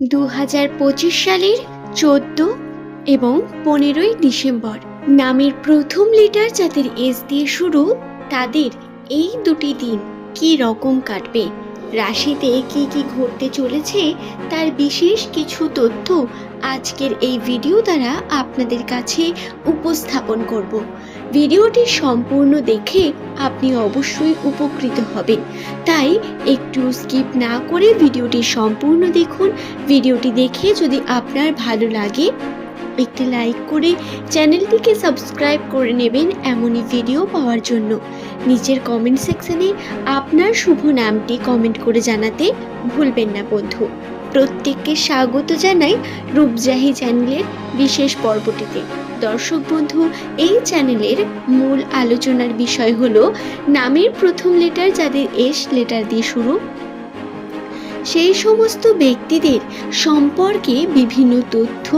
দু হাজার পঁচিশ সালের চোদ্দ এবং পনেরোই ডিসেম্বর। নামের প্রথম লেটার যাদের এস দিয়ে শুরু, তাদের এই দুটি দিন কি রকম কাটবে? রাশিতে কি কি ঘটতে চলেছে? তার বিশেষ কিছু তথ্য আজকের এই ভিডিও দ্বারা আপনাদের কাছে উপস্থাপন করব। ভিডিওটি সম্পূর্ণ দেখে আপনি অবশ্যই উপকৃত হবেন। তাই একটু স্কিপ না করে ভিডিওটি সম্পূর্ণ দেখুন। ভিডিওটি দেখে যদি আপনার ভালো লাগে, একটি লাইক করে চ্যানেলটিকে সাবস্ক্রাইব করে নেবেন এমনই ভিডিও পাওয়ার জন্য। নিচের কমেন্ট সেকশনে আপনার শুভ নামটি কমেন্ট করে জানাতে ভুলবেন না বন্ধু। প্রত্যেককে স্বাগত জানাই রূপজাহি চ্যানেলের বিশেষ পর্বটিতে। দর্শক বন্ধু, এই চ্যানেলের মূল আলোচনার বিষয় হল নামের প্রথম লেটার যাদের এস লেটার দিয়ে শুরু। সেই সমস্ত ব্যক্তিদের সম্পর্কে বিভিন্ন তথ্য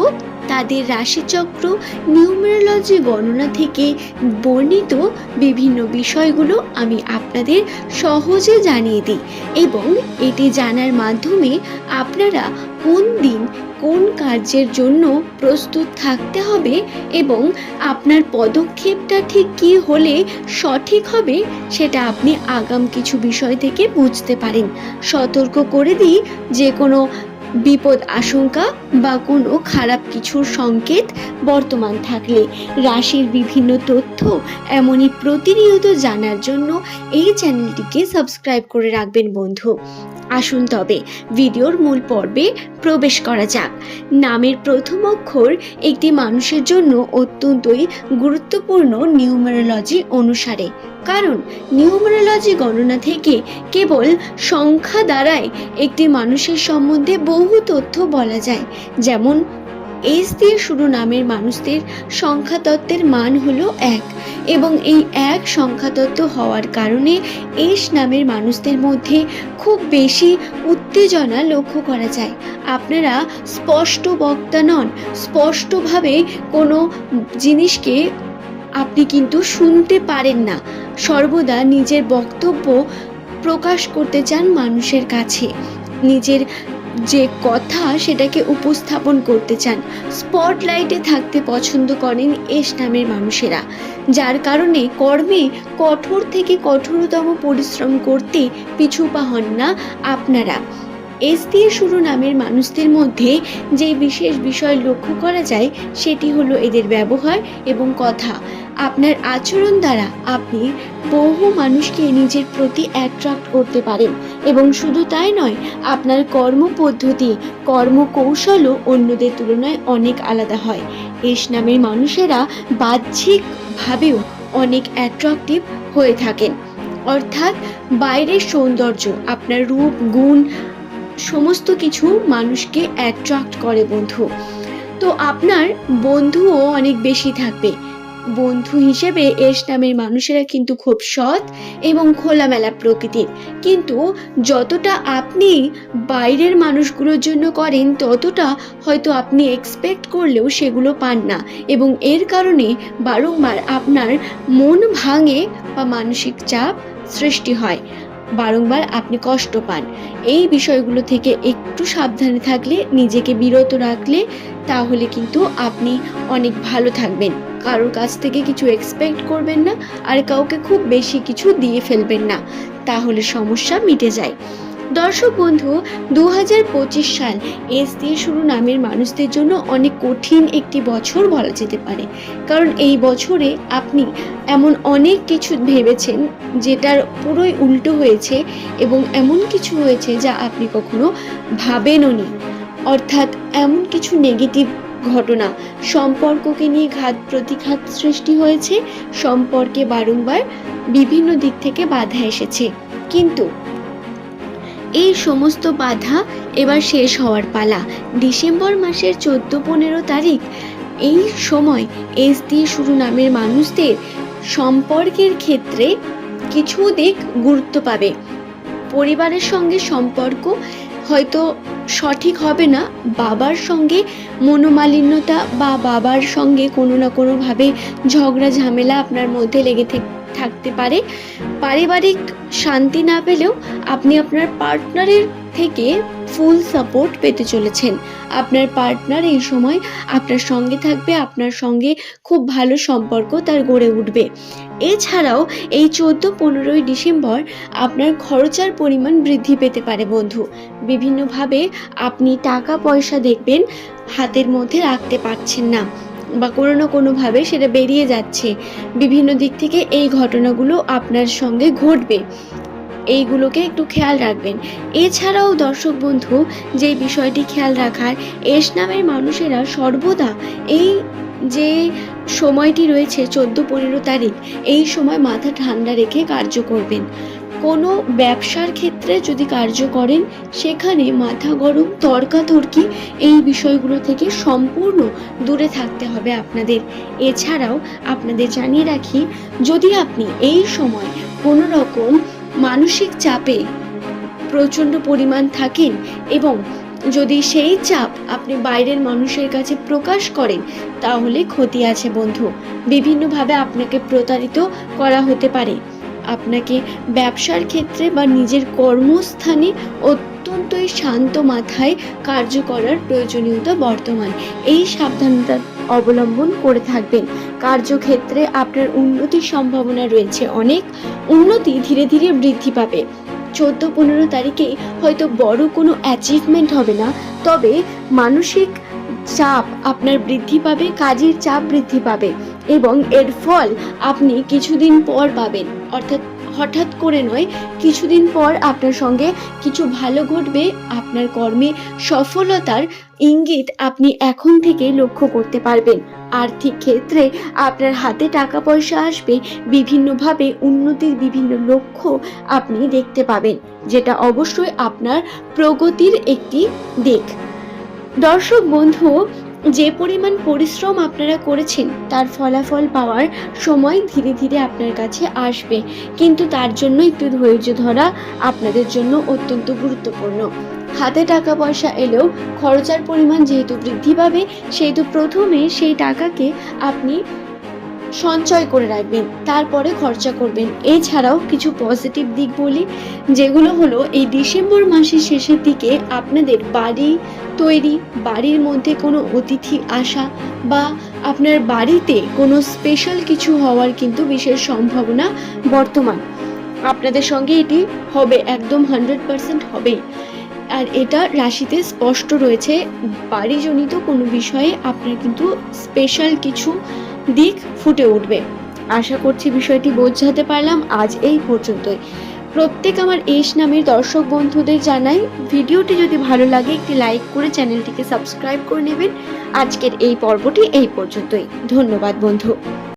তাদের রাশিচক্র নিউমেরোলজি গণনা থেকে বর্ণিত বিভিন্ন বিষয়গুলো আমি আপনাদের সহজে জানিয়ে দিই এবং এটি জানার মাধ্যমে আপনারা কোন দিন কোন কার্যের জন্য প্রস্তুত থাকতে হবে এবং আপনার পদক্ষেপটা ঠিক কী হলে সঠিক হবে সেটা আপনি আগাম কিছু বিষয় থেকে বুঝতে পারেন। সতর্ক করে দিই যে কোনো বিপদ আশঙ্কা বা কোনো খারাপ কিছুর সংকেত বর্তমান থাকলে রাশির বিভিন্ন তথ্য এমনই প্রতিনিয়ত জানার জন্য এই চ্যানেলটিকে সাবস্ক্রাইব করে রাখবেন বন্ধু। আসুন তবে ভিডিওর মূল পর্বে প্রবেশ করা যাক। নামের প্রথম অক্ষর একটি মানুষের জন্য অত্যন্তই গুরুত্বপূর্ণ নিউমারোলজি অনুসারে। কারণ নিউমারোলজি গণনা থেকে কেবল সংখ্যা দ্বারাই একটি মানুষের সম্বন্ধে বহু তথ্য বলা যায়। যেমন, এস দিয়ে শুরু নামের মানুষদের সংখ্যাতত্ত্বের মান হলো এক এবং এই এক সংখ্যাতত্ত্ব হওয়ার কারণে এস নামের মানুষদের মধ্যে খুব বেশি উত্তেজনা লক্ষ্য করা যায়। আপনারা স্পষ্ট বক্তা নন, স্পষ্টভাবে কোনো জিনিসকে আপনি কিন্তু শুনতে পারেন না। সর্বদা নিজের বক্তব্য প্রকাশ করতে চান মানুষের কাছে। নিজের যে কথা সেটাকে উপস্থাপন করতে চান। স্পটলাইটে থাকতে পছন্দ করেন এস নামের মানুষেরা। যার কারণে কর্মে কঠোর থেকে কঠোরতম পরিশ্রম করতে পিছু পা হন না আপনারা। এস দিয়ে শুরু নামের মানুষদের মধ্যে যে বিশেষ বিষয় লক্ষ্য করা যায়, সেটি হলো এদের ব্যবহার এবং কথা। আপনার আচরণ দ্বারা আপনি বহু মানুষকে নিজের প্রতি অ্যাট্রাক্ট করতে পারেন এবং শুধু তাই নয়, আপনার কর্মপদ্ধতি কর্মকৌশলও অন্যদের তুলনায় অনেক আলাদা হয়। এস নামের মানুষেরা বাহ্যিকভাবেও অনেক অ্যাট্রাকটিভ হয়ে থাকেন। অর্থাৎ বাইরের সৌন্দর্য, আপনার রূপ, গুণ সমস্ত কিছু মানুষকে অ্যাট্রাক্ট করে, বন্ধু। তো আপনার বন্ধুও অনেক বেশি থাকবে। বন্ধু হিসেবে এস নামের মানুষেরা কিন্তু খুব সৎ এবং খোলামেলা প্রকৃতির। কিন্তু যতটা আপনি বাইরের মানুষগুলোর জন্য করেন, ততটা হয়তো আপনি এক্সপেক্ট করলেও সেগুলো পান না। এবং এর কারণে বারংবার আপনার মন ভাঙে বা মানসিক চাপ সৃষ্টি হয়। বারংবার আপনি কষ্ট পান। এই বিষয়গুলো থেকে একটু সাবধানে থাকলে, নিজেকে বিরত রাখলে তাহলে কিন্তু আপনি অনেক ভালো থাকবেন। কারোর কাছ থেকে কিছু এক্সপেক্ট করবেন না, আর কাউকে খুব বেশি কিছু দিয়ে ফেলবেন না। তাহলে সমস্যা মিটে যায়। দর্শক বন্ধু দু হাজার পঁচিশ সাল এস দিয়ে শুরু নামের মানুষদের জন্য অনেক কঠিন একটি বছর বলা যেতে পারে। কারণ এই বছরে আপনি এমন অনেক কিছু ভেবেছেন যেটার পুরোই উল্টো হয়েছে এবং এমন কিছু হয়েছে যা আপনি কখনো ভাবেনও নি। অর্থাৎ এমন কিছু নেগেটিভ ঘটনা সম্পর্ককে নিয়ে ঘাত প্রতিঘাত সৃষ্টি হয়েছে, সম্পর্কে বারংবার বিভিন্ন দিক থেকে বাধা এসেছে। কিন্তু এই সমস্ত বাধা এবার শেষ হওয়ার পালা। ডিসেম্বর মাসের চোদ্দ পনেরো তারিখ। এই সময় এস দিয়ে শুরু নামের মানুষদের সম্পর্কের ক্ষেত্রে কিছু দিক গুরুত্ব পাবে। পরিবারের সঙ্গে সম্পর্ক হয়তো সঠিক হবে না, বাবার সঙ্গে মনোমালিন্যতা বা বাবার সঙ্গে কোনো না কোনোভাবে ঝগড়া, ঝামেলা আপনার মধ্যে লেগে থাক- থাকতে পারে। পারিবারিক শান্তি না পেলেও আপনি আপনার পার্টনারের থেকে ফুল সাপোর্ট পেতে চলেছেন। আপনার পার্টনার এই সময় আপনার সঙ্গে থাকবে, আপনার সঙ্গে খুব ভালো সম্পর্ক তার গড়ে উঠবে। এছাড়াও এই চোদ্দ, পনেরোই ডিসেম্বর আপনার খরচার পরিমাণ বৃদ্ধি পেতে পারে বন্ধু। বিভিন্নভাবে আপনি টাকা পয়সা দেখবেন, হাতের মধ্যে রাখতে পারছেন না। বা কোনো না কোনোভাবে সেটা বেরিয়ে যাচ্ছে। বিভিন্ন দিক থেকে এই ঘটনাগুলো আপনার সঙ্গে ঘটবে। এইগুলোকে একটু খেয়াল রাখবেন। এছাড়াও দর্শক বন্ধু, যে বিষয়টি খেয়াল রাখার, এস নামের মানুষেরা সর্বদা এই যে সময়টি রয়েছে, চোদ্দ পনেরো তারিখ, এই সময় মাথা ঠান্ডা রেখে কার্য করবেন। কোনো ব্যবসার ক্ষেত্রে যদি কার্য করেন, সেখানে মাথা গরম, তর্কাতর্কি, এই বিষয়গুলো থেকে সম্পূর্ণ দূরে থাকতে হবে আপনাদের। এছাড়াও আপনাদের জানিয়ে রাখি, যদি আপনি এই সময় কোনো রকম মানসিক চাপে প্রচণ্ড পরিমাণ থাকেন এবং যদি সেই চাপ আপনি বাইরের মানুষের কাছে প্রকাশ করেন, তাহলে ক্ষতি আছে বন্ধু। বিভিন্নভাবে আপনাকে প্রতারিত করা হতে পারে। আপনাকে ব্যবসার ক্ষেত্রে বা নিজের কর্মস্থানে অত্যন্তই শান্ত মাথায় কার্য করার প্রয়োজনীয়তা বর্তমান। এই সাবধানতা অবলম্বন করে থাকবেন। কার্যক্ষেত্রে আপনার উন্নতির সম্ভাবনা রয়েছে অনেক। উন্নতি ধীরে ধীরে বৃদ্ধি পাবে। চোদ্দ পনেরো তারিখে হয়তো বড় কোনো অ্যাচিভমেন্ট হবে না, তবে মানসিক চাপ আপনার বৃদ্ধি পাবে, কাজের চাপ বৃদ্ধি পাবে। এবং এর ফল আপনি কিছুদিন পর পাবেন। অর্থাৎ হঠাৎ করে নয়, কিছুদিন পর আপনার সঙ্গে কিছু ভালো ঘটবে, আপনার কর্মে সফলতার ইঙ্গিত আপনি এখন থেকে লক্ষ্য করতে পারবেন। আর্থিক ক্ষেত্রে আপনার হাতে টাকা পয়সা আসবে, বিভিন্নভাবে উন্নতির বিভিন্ন লক্ষ্য আপনি দেখতে পাবেন, যেটা অবশ্যই আপনার প্রগতির একটি দিক। দর্শক বন্ধু যে পরিমাণ পরিশ্রম আপনারা করেছেন, তার ফলাফল পাওয়ার সময় ধীরে ধীরে আপনার কাছে আসবে। কিন্তু তার জন্য একটু ধৈর্য ধরা আপনাদের জন্য অত্যন্ত গুরুত্বপূর্ণ। হাতে টাকা পয়সা এলেও খরচার পরিমাণ যেহেতু বৃদ্ধি পাবে, সেহেতু প্রথমে সেই টাকাকে আপনি সঞ্চয় করে রাখবেন, তারপরে খরচা করবেন। এছাড়াও কিছু পজিটিভ দিক বলি, যেগুলো হলো এই ডিসেম্বর মাসের শেষের দিকে আপনাদের বাড়ি তৈরি, বাড়ির মধ্যে কোনো অতিথি আসা বা আপনার বাড়িতে কোনো স্পেশাল কিছু হওয়ার কিন্তু বিশেষ সম্ভাবনা বর্তমান। আপনাদের সঙ্গে এটি হবে, একদম হান্ড্রেড পারসেন্ট হবেই। আর এটা রাশিতে স্পষ্ট রয়েছে, বাড়িজনিত কোনো বিষয়ে আপনার কিন্তু স্পেশাল কিছু দিক ফুটে উঠবে। আশা করছি বিষয়টি বোঝাতে পারলাম আজ এই পর্যন্তই। প্রত্যেক আমার এস নামের দর্শক বন্ধুদের জানাই, ভিডিওটি যদি ভালো লাগে একটি লাইক করে চ্যানেলটিকে সাবস্ক্রাইব করে নেবেন। আজকের এই পর্বটি এই পর্যন্তই। ধন্যবাদ বন্ধু।